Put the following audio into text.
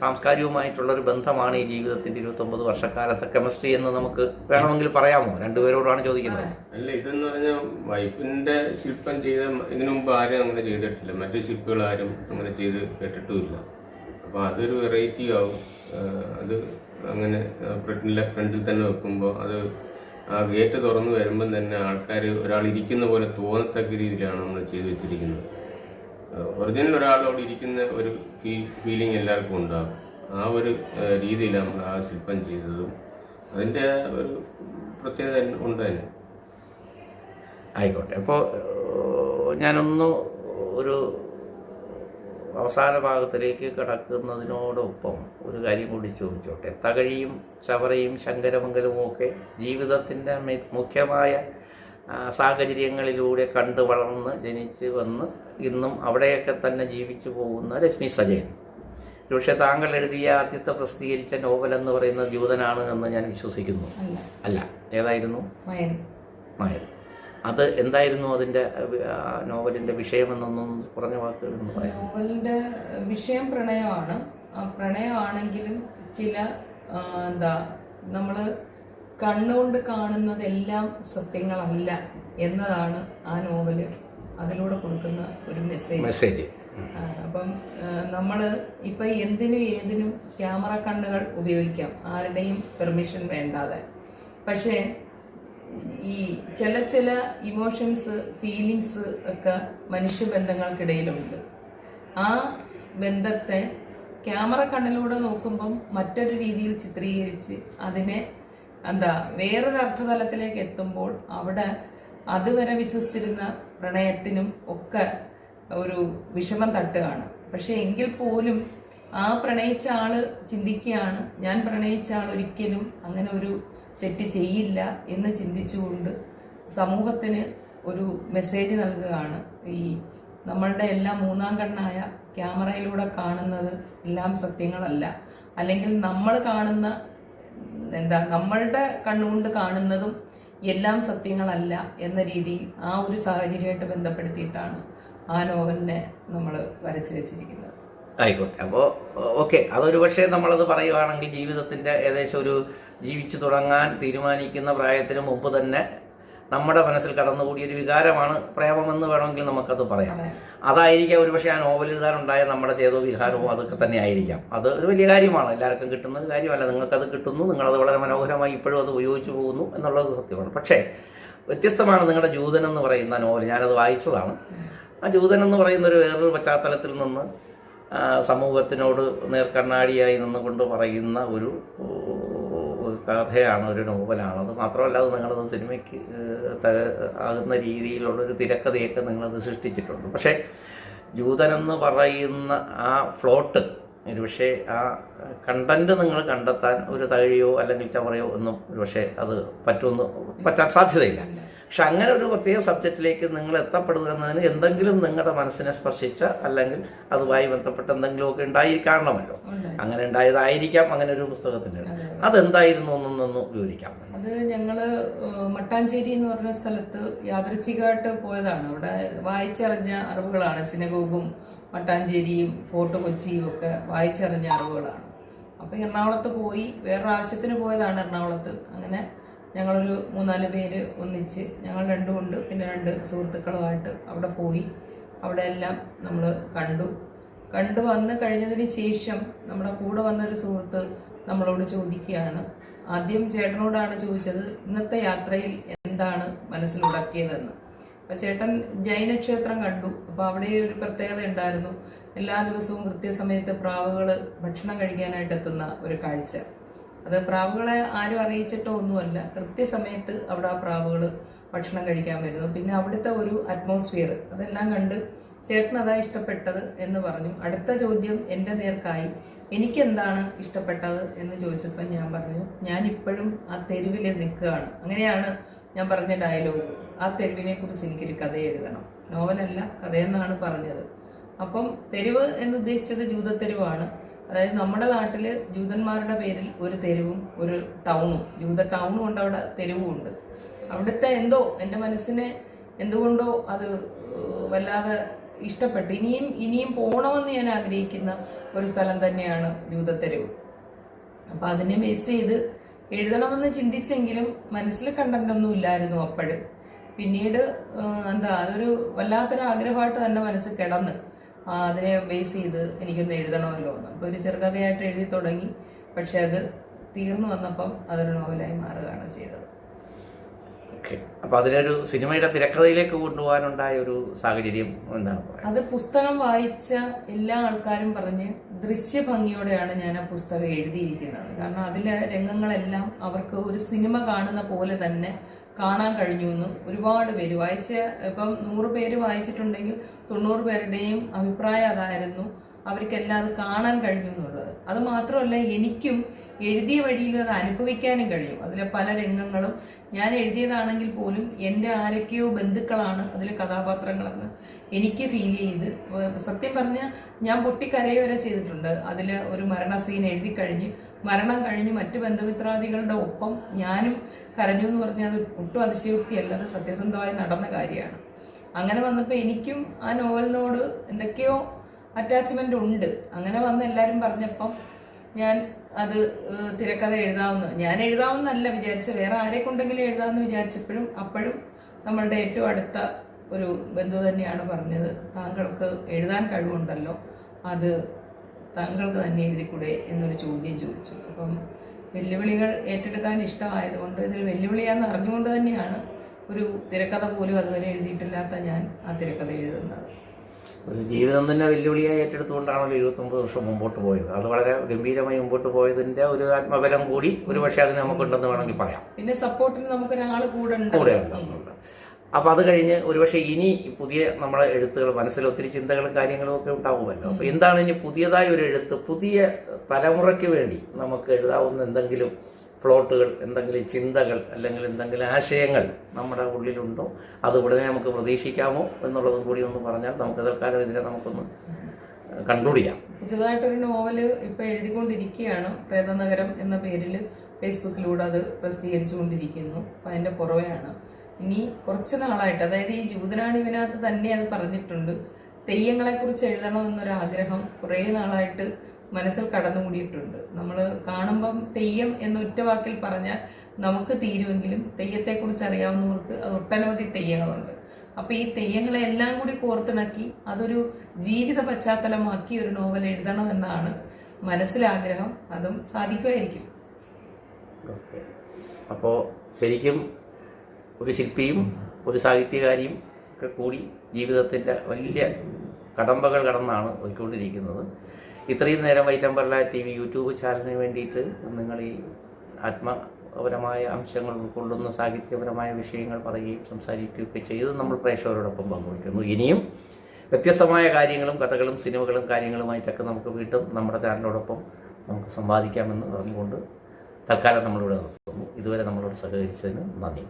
സാംസ്കാരികവുമായിട്ടുള്ളൊരു ബന്ധമാണ് ഈ ജീവിതത്തിന്റെ ഇരുപത്തൊമ്പത് വർഷക്കാലത്തെ കെമിസ്ട്രി എന്ന് നമുക്ക് വേണമെങ്കിൽ പറയാമോ? രണ്ടുപേരോടാണ് ചോദിക്കുന്നത്. അല്ല ഇതെന്ന് പറഞ്ഞാൽ വൈഫിന്റെ ശില്പം ചെയ്ത ഇതിനു മുമ്പ് ആരും അങ്ങനെ ചെയ്തിട്ടില്ല. മറ്റു ശില്പികൾ ആരും അങ്ങനെ ചെയ്ത് കേട്ടിട്ടുമില്ല. അപ്പൊ അതൊരു വെറൈറ്റി ആവും. അത് അങ്ങനെ ബ്രിട്ടനിലെ ഫ്രണ്ടിൽ തന്നെ വെക്കുമ്പോൾ അത് ആ ഗേറ്റ് തുറന്നു വരുമ്പം തന്നെ ആൾക്കാർ ഒരാൾ ഇരിക്കുന്ന പോലെ തോന്നത്തക്ക രീതിയിലാണ് നമ്മൾ ചെയ്തു വെച്ചിരിക്കുന്നത്. ഒറിജിനൽ ഒരാളോട് ഇരിക്കുന്ന ഒരു ഫീ ഫീലിംഗ് എല്ലാവർക്കും ഉണ്ടാകും. ആ ഒരു രീതിയിലാണ് നമ്മൾ ആ ശില്പം ചെയ്തതും. അതിന്റെ ഒരു പ്രത്യേകത ഉണ്ട് തന്നെ ആയിക്കോട്ടെ. അപ്പോൾ ഞാനൊന്ന് ഒരു അവസാന ഭാഗത്തിലേക്ക് കടക്കുന്നതിനോടൊപ്പം ഒരു കാര്യം കൂടി ചോദിച്ചോട്ടെ. തകഴിയും ചവറയും ശങ്കരമംഗലവും ഒക്കെ ജീവിതത്തിന്റെ മുഖ്യമായ സാഹചര്യങ്ങളിലൂടെ കണ്ടു വളർന്ന് ജനിച്ച് വന്ന് ഇന്നും അവിടെയൊക്കെ തന്നെ ജീവിച്ചു പോകുന്ന രശ്മി സജയൻ. പക്ഷെ താങ്കൾ എഴുതിയ ആദ്യത്തെ പ്രസിദ്ധീകരിച്ച നോവൽ എന്ന് പറയുന്ന ജൂതനാണ് എന്ന് ഞാൻ വിശ്വസിക്കുന്നു. അല്ല. ഏതായിരുന്നു? മയൻ. അത് എന്തായിരുന്നു അതിന്റെ നോവലിന്റെ വിഷയം എന്നൊന്നും കുറഞ്ഞ വാക്കുകളൊന്നും പറയാം നോവലിന്റെ വിഷയം പ്രണയമാണ്. പ്രണയമാണെങ്കിലും ചില എന്താ നമ്മൾ കണ്ണുകൊണ്ട് കാണുന്നതെല്ലാം സത്യങ്ങളല്ല എന്നതാണ് ആ നോവൽ അതിലൂടെ കൊടുക്കുന്ന ഒരു മെസ്സേജ് മെസ്സേജ് അപ്പം നമ്മൾ ഇപ്പം എന്തിനും ഏതിനും ക്യാമറ കണ്ണുകൾ ഉപയോഗിക്കാം. ആരുടെയും പെർമിഷൻ വേണ്ടാതെ. പക്ഷേ ഈ ചില ചില ഇമോഷൻസ് ഫീലിങ്സ് ഒക്കെ മനുഷ്യബന്ധങ്ങൾക്കിടയിലുണ്ട്. ആ ബന്ധത്തെ ക്യാമറ കണ്ണിലൂടെ നോക്കുമ്പം മറ്റൊരു രീതിയിൽ ചിത്രീകരിച്ച് അതിനെ എന്താ വേറൊരു അർത്ഥതലത്തിലേക്ക് എത്തുമ്പോൾ അവിടെ അതുവരെ വിശ്വസിച്ചിരുന്ന പ്രണയത്തിനും ഒക്കെ ഒരു വിഷമം തട്ടുകയാണ്. പക്ഷെ എങ്കിൽ പോലും ആ പ്രണയിച്ച ആൾ ചിന്തിക്കുകയാണ് ഞാൻ പ്രണയിച്ച ആൾ ഒരിക്കലും അങ്ങനെ ഒരു തെറ്റ് ചെയ്യില്ല എന്ന് ചിന്തിച്ചുകൊണ്ട് സമൂഹത്തിന് ഒരു മെസ്സേജ് നൽകുകയാണ്. ഈ നമ്മളുടെ എല്ലാം മൂന്നാം കണ്ണായ ക്യാമറയിലൂടെ കാണുന്നത് എല്ലാം സത്യങ്ങളല്ല. അല്ലെങ്കിൽ നമ്മൾ കാണുന്ന എന്താ നമ്മളുടെ കണ്ണുകൊണ്ട് കാണുന്നതും എല്ലാം സത്യങ്ങളല്ല എന്ന രീതിയിൽ ആ ഒരു സാഹചര്യമായിട്ട് ബന്ധപ്പെടുത്തിയിട്ടാണ് ആ നോവലിനെ നമ്മൾ വരച്ചു വെച്ചിരിക്കുന്നത്. ആയിക്കോട്ടെ. അപ്പോൾ ഓക്കെ. അതൊരു പക്ഷേ നമ്മളത് പറയുവാണെങ്കിൽ ജീവിതത്തിന്റെ ഏകദേശം ഒരു ജീവിച്ചു തുടങ്ങാൻ തീരുമാനിക്കുന്ന പ്രായത്തിന് മുമ്പ് തന്നെ നമ്മുടെ മനസ്സിൽ കടന്നുകൂടിയ ഒരു വികാരമാണ് പ്രേമമെന്ന് വേണമെങ്കിൽ നമുക്കത് പറയാം. അതായിരിക്കാം ഒരുപക്ഷെ ആ നോവൽ എഴുതാനുണ്ടായ നമ്മുടെ ചേതോ വികാരവും അതൊക്കെ തന്നെ ആയിരിക്കാം. അത് ഒരു വലിയ കാര്യമാണ്. എല്ലാവർക്കും കിട്ടുന്ന ഒരു കാര്യമല്ല. നിങ്ങൾക്കത് കിട്ടുന്നു. നിങ്ങളത് വളരെ മനോഹരമായി ഇപ്പോഴും അത് ഉപയോഗിച്ചു പോകുന്നു എന്നുള്ളത് സത്യമാണ്. പക്ഷേ വ്യത്യസ്തമാണ് നിങ്ങളുടെ ജൂതൻ എന്ന് പറയുന്ന നോവൽ ഞാനത് വായിച്ചതാണ്. ആ ജൂതൻ എന്ന് പറയുന്ന ഒരു വേറൊരു പശ്ചാത്തലത്തിൽ നിന്ന് സമൂഹത്തിനോട് നേർക്കണ്ണാടിയായി നിന്നുകൊണ്ട് പറയുന്ന ഒരു കഥയാണ് ഒരു നോവലാണ്. അത് മാത്രമല്ല അത് നിങ്ങളത് സിനിമയ്ക്ക് ആകുന്ന രീതിയിലുള്ളൊരു തിരക്കഥയൊക്കെ നിങ്ങളത് സൃഷ്ടിച്ചിട്ടുണ്ട്. പക്ഷേ ജൂതനെന്ന് പറയുന്ന ആ ഫ്ലോട്ട് ഒരു പക്ഷേ ആ കണ്ടന്റ് നിങ്ങൾ കണ്ടെത്താൻ ഒരു തഴിയോ അല്ലെങ്കിൽ ചവറയോ ഒന്നും ഒരു പക്ഷേ അത് പറ്റുമെന്ന് പറ്റാൻ സാധ്യതയില്ല. പക്ഷെ അങ്ങനെ ഒരു പ്രത്യേക സബ്ജക്റ്റിലേക്ക് നിങ്ങൾ എത്തപ്പെടുന്നതിന് എന്തെങ്കിലും നിങ്ങളുടെ മനസ്സിനെ സ്പർശിച്ച അല്ലെങ്കിൽ അതുമായി ബന്ധപ്പെട്ട എന്തെങ്കിലുമൊക്കെ ഉണ്ടായി കാണണമല്ലോ അങ്ങനെ ഉണ്ടായതായിരിക്കാം അങ്ങനെ ഒരു പുസ്തകത്തിന് അതെ. അതെന്തായിരുന്നു എന്നൊന്നൊന്ന് വിവരിക്കാം. അത് ഞങ്ങൾ മട്ടാഞ്ചേരി എന്ന് പറഞ്ഞ സ്ഥലത്ത് യാദൃച്ഛികമായിട്ട് പോയതാണ്. അവിടെ വായിച്ചറിഞ്ഞ അറിവുകളാണ്. സിനഗോഗും മട്ടാഞ്ചേരിയും ഫോർട്ട് കൊച്ചിയും ഒക്കെ വായിച്ചറിഞ്ഞ അറിവുകളാണ്. അപ്പൊ എറണാകുളത്ത് പോയി വേറൊരു ആവശ്യത്തിന് പോയതാണ് എറണാകുളത്ത്. അങ്ങനെ ഞങ്ങളൊരു മൂന്നാൽ പേര് ഒന്നിച്ച് ഞങ്ങൾ രണ്ടുമുണ്ട് പിന്നെ രണ്ട് സുഹൃത്തുക്കളുമായിട്ട് അവിടെ പോയി. അവിടെ എല്ലാം നമ്മൾ കണ്ടു. കണ്ടു വന്ന് കഴിഞ്ഞതിന് ശേഷം നമ്മുടെ കൂടെ വന്നൊരു സുഹൃത്ത് നമ്മളോട് ചോദിക്കുകയാണ്. ആദ്യം ചേട്ടനോടാണ് ചോദിച്ചത് ഇന്നത്തെ യാത്രയിൽ എന്താണ് മനസ്സിലുടക്കിയതെന്ന് അപ്പൊ ചേട്ടൻ ജൈനക്ഷേത്രം കണ്ടു. അപ്പൊ അവിടെ ഒരു പ്രത്യേകത ഉണ്ടായിരുന്നു. എല്ലാ ദിവസവും കൃത്യസമയത്ത് പ്രാവുകൾ ഭക്ഷണം കഴിക്കാനായിട്ട് എത്തുന്ന ഒരു കാഴ്ച. അത് പ്രാവുകളെ ആരും അറിയിച്ചിട്ടോ ഒന്നുമല്ല. കൃത്യസമയത്ത് അവിടെ ആ പ്രാവുകൾ ഭക്ഷണം കഴിക്കാൻ വരുന്നു. പിന്നെ അവിടുത്തെ ഒരു അറ്റ്മോസ്ഫിയർ അതെല്ലാം കണ്ട് ചേട്ടൻ അതാ ഇഷ്ടപ്പെട്ടത് എന്ന് പറഞ്ഞു. അടുത്ത ചോദ്യം എന്റെ നേർക്കായി. എനിക്കെന്താണ് ഇഷ്ടപ്പെട്ടത് എന്ന് ചോദിച്ചപ്പോൾ ഞാൻ പറഞ്ഞു ഞാൻ ഇപ്പോഴും ആ തെരുവിൽ നിൽക്കുകയാണ്. അങ്ങനെയാണ് ഞാൻ പറഞ്ഞ ഡയലോഗ് ആ തെരുവിനെ കുറിച്ച് എനിക്കൊരു കഥ എഴുതണം. നോവലല്ല കഥയെന്നാണ് പറഞ്ഞത്. അപ്പം തെരുവ് എന്ന് ഉദ്ദേശിച്ചത് ജൂതത്തെരുവാണ്. അതായത് നമ്മുടെ നാട്ടിൽ ജൂതന്മാരുടെ പേരിൽ ഒരു തെരുവും ഒരു ടൗണും ജൂത ടൗണും ഉണ്ട് അവിടെ തെരുവും ഉണ്ട്. അവിടുത്തെ എന്തോ എന്റെ മനസ്സിനെ എന്തുകൊണ്ടോ അത് വല്ലാതെ ഇഷ്ടപ്പെട്ടു. ഇനിയും ഇനിയും പോകണമെന്ന് ഞാൻ ആഗ്രഹിക്കുന്ന ഒരു സ്ഥലം തന്നെയാണ് ജൂതത്തെരുവ് അപ്പം അതിനെ ബേസ് ചെയ്ത് എഴുതണമെന്ന് ചിന്തിച്ചെങ്കിലും മനസ്സിൽ കണ്ടൊന്നും ഇല്ലായിരുന്നു അപ്പോഴ്. പിന്നീട് എന്താ അതൊരു വല്ലാത്തൊരു ആഗ്രഹമായിട്ട് തന്നെ മനസ്സ് കിടന്ന് അതിനെ ബേസ് ചെയ്ത് എനിക്കൊന്ന് എഴുതണമല്ലോ എന്ന്. അപ്പോൾ ഒരു ചെറുകഥയായിട്ട് എഴുതി തുടങ്ങി. പക്ഷെ അത് തീർന്നു വന്നപ്പം അതൊരു നോവലായി മാറുകയാണ് ചെയ്തത്. ഓക്കെ അപ്പോൾ അതിനൊരു സിനിമയുടെ തിരക്കഥയിലേക്ക് കൊണ്ടുപോകാനുണ്ടായ ഒരു സാഹചര്യം എന്താണ് അത് പുസ്തകം വായിച്ച എല്ലാ ആൾക്കാരും പറഞ്ഞ് ദൃശ്യഭംഗിയോടെയാണ് ഞാൻ ആ പുസ്തകം എഴുതിയിരിക്കുന്നത്. കാരണം അതിലെ രംഗങ്ങളെല്ലാം അവർക്ക് ഒരു സിനിമ കാണുന്ന പോലെ തന്നെ കാണാൻ കഴിഞ്ഞു എന്നും ഒരുപാട് പേര് വായിച്ച ഇപ്പം നൂറ് പേര് വായിച്ചിട്ടുണ്ടെങ്കിൽ തൊണ്ണൂറ് പേരുടെയും അഭിപ്രായം അതായിരുന്നു അവർക്കെല്ലാം അത് കാണാൻ കഴിഞ്ഞു എന്നുള്ളത്. അത് മാത്രമല്ല എനിക്കും എഴുതിയ വഴിയിൽ അത് അനുഭവിക്കാനും കഴിയും അതിലെ പല രംഗങ്ങളും ഞാൻ എഴുതിയതാണെങ്കിൽ പോലും എന്റെ ആരൊക്കെയോ ബന്ധുക്കളാണ് അതിലെ കഥാപാത്രങ്ങളെന്ന് എനിക്ക് ഫീൽ ചെയ്ത്. സത്യം പറഞ്ഞാൽ ഞാൻ പൊട്ടിക്കരയ വരെ ചെയ്തിട്ടുണ്ട്. അതിൽ ഒരു മരണ സീൻ എഴുതി കഴിഞ്ഞ് മരണം കഴിഞ്ഞ് മറ്റു ബന്ധുമിത്രാദികളുടെ ഒപ്പം ഞാനും കരഞ്ഞു എന്ന് പറഞ്ഞാൽ അത് ഒട്ടും അതിശയോക്തിയല്ല അത് സത്യസന്ധമായി നടന്ന കാര്യമാണ്. അങ്ങനെ വന്നപ്പോൾ എനിക്കും ആ നോവലിനോട് എന്തൊക്കെയോ അറ്റാച്ച്മെന്റ് ഉണ്ട്. അങ്ങനെ വന്ന് എല്ലാവരും പറഞ്ഞപ്പം ഞാൻ അത് തിരക്കഥ എഴുതാവുന്ന ഞാൻ എഴുതാവുന്നല്ല വിചാരിച്ച വേറെ ആരെ കൊണ്ടെങ്കിലും എഴുതാമെന്ന് വിചാരിച്ചപ്പോഴും അപ്പോഴും നമ്മളുടെ ഏറ്റവും അടുത്ത ഒരു ബന്ധു തന്നെയാണ് പറഞ്ഞത് താങ്കൾക്ക് എഴുതാൻ കഴിവുണ്ടല്ലോ അത് താങ്കൾക്ക് തന്നെ എഴുതിക്കൂടെ എന്നൊരു ചോദ്യം ചോദിച്ചു. അപ്പം വെല്ലുവിളികൾ ഏറ്റെടുക്കാൻ ഇഷ്ടമായതുകൊണ്ട് ഇതൊരു വെല്ലുവിളിയാന്ന് അറിഞ്ഞുകൊണ്ട് തന്നെയാണ് ഒരു തിരക്കഥ പോലും അതുവരെ എഴുതിയിട്ടില്ലാത്ത ഞാൻ ആ തിരക്കഥ എഴുതുന്നത്. ഒരു ജീവിതം തന്നെ വെല്ലുവിളിയായി ഏറ്റെടുത്തുകൊണ്ടാണല്ലോ ഇരുപത്തൊമ്പത് വർഷം മുമ്പോട്ട് പോയത്. അത് വളരെ ഗംഭീരമായി മുമ്പോട്ട് പോയതിന്റെ ഒരു ആത്മബലം കൂടി ഒരു പക്ഷേ അതിന് നമുക്കുണ്ടെന്ന് വേണമെങ്കിൽ പറയാം. പിന്നെ സപ്പോർട്ടിന് നമുക്ക് കൂടെ ഉണ്ട്. കൂടെ ഉണ്ടെന്നുള്ളത് അപ്പൊ അത് കഴിഞ്ഞ് ഒരുപക്ഷെ ഇനി പുതിയ നമ്മളെ എഴുത്തുകൾ മനസ്സിൽ ഒത്തിരി ചിന്തകളും കാര്യങ്ങളും ഒക്കെ ഉണ്ടാവുമല്ലോ. അപ്പൊ എന്താണ് ഇനി പുതിയതായ ഒരു എഴുത്ത് പുതിയ തലമുറയ്ക്ക് വേണ്ടി നമുക്ക് എഴുതാവുന്ന എന്തെങ്കിലും പ്ലോട്ടുകൾ എന്തെങ്കിലും ചിന്തകൾ അല്ലെങ്കിൽ എന്തെങ്കിലും ആശയങ്ങൾ നമ്മുടെ ഉള്ളിലുണ്ടോ അത് ഉടനെ നമുക്ക് പ്രതീക്ഷിക്കാമോ എന്നുള്ളതും കൂടി ഒന്ന് പറഞ്ഞാൽ നമുക്ക് തൽക്കാലം ഇതിനെ നമുക്കൊന്ന് കണ്ടുപിടിക്കാം. പുതുതായിട്ടൊരു നോവൽ ഇപ്പൊ എഴുതിക്കൊണ്ടിരിക്കുകയാണ് പ്രേതനഗരം എന്ന പേരിൽ ഫേസ്ബുക്കിലൂടെ അത് പ്രസിദ്ധീകരിച്ചുകൊണ്ടിരിക്കുന്നു. അപ്പൊ അതിന്റെ പുറവെയാണ്. ഇനി കുറച്ച് നാളായിട്ട് അതായത് ഈ ജൂതനാണിവിനകത്ത് തന്നെ അത് പറഞ്ഞിട്ടുണ്ട്. തെയ്യങ്ങളെ കുറിച്ച് എഴുതണം എന്നൊരാഗ്രഹം കുറേ നാളായിട്ട് മനസ്സിൽ കടന്നുകൂടിയിട്ടുണ്ട്. നമ്മൾ കാണുമ്പം തെയ്യം എന്ന ഒറ്റ വാക്കിൽ പറഞ്ഞാൽ നമുക്ക് തീരുമെങ്കിലും തെയ്യത്തെക്കുറിച്ച് അറിയാവുന്നവർക്ക് അത് ഒട്ടനവധി തെയ്യങ്ങളുണ്ട്. അപ്പൊ ഈ തെയ്യങ്ങളെ എല്ലാം കൂടി കോർത്തിണക്കി അതൊരു ജീവിത പശ്ചാത്തലമാക്കി ഒരു നോവൽ എഴുതണം എന്നാണ് മനസ്സിലാഗ്രഹം. അതും സാധിക്കുമായിരിക്കും. അപ്പോൾ ശരിക്കും ഒരു ശില്പിയും ഒരു സാഹിത്യകാരിയും ഒക്കെ കൂടി ജീവിതത്തിന്റെ വലിയ കടമ്പകൾ കടന്നാണ് പോയിക്കൊണ്ടിരിക്കുന്നത്. ഇത്രയും നേരം വൈറ്റംബർല ടി വി യൂട്യൂബ് ചാനലിന് വേണ്ടിയിട്ട് നിങ്ങൾ ഈ ആത്മപരമായ അംശങ്ങൾ ഉൾക്കൊള്ളുന്ന സാഹിത്യപരമായ വിഷയങ്ങൾ പറയുകയും സംസാരിക്കുകയൊക്കെ ചെയ്ത്. നമ്മൾ പ്രേക്ഷകരോടൊപ്പം പങ്കുവയ്ക്കുന്നു. ഇനിയും വ്യത്യസ്തമായ കാര്യങ്ങളും കഥകളും സിനിമകളും കാര്യങ്ങളുമായിട്ടൊക്കെ നമുക്ക് വീണ്ടും നമ്മുടെ ചാനലിനോടൊപ്പം നമുക്ക് സമ്പാദിക്കാമെന്ന് പറഞ്ഞുകൊണ്ട് തൽക്കാലം നമ്മളിവിടെ നിർത്തുന്നു. ഇതുവരെ നമ്മളോട് സഹകരിച്ചതിന് നന്ദി.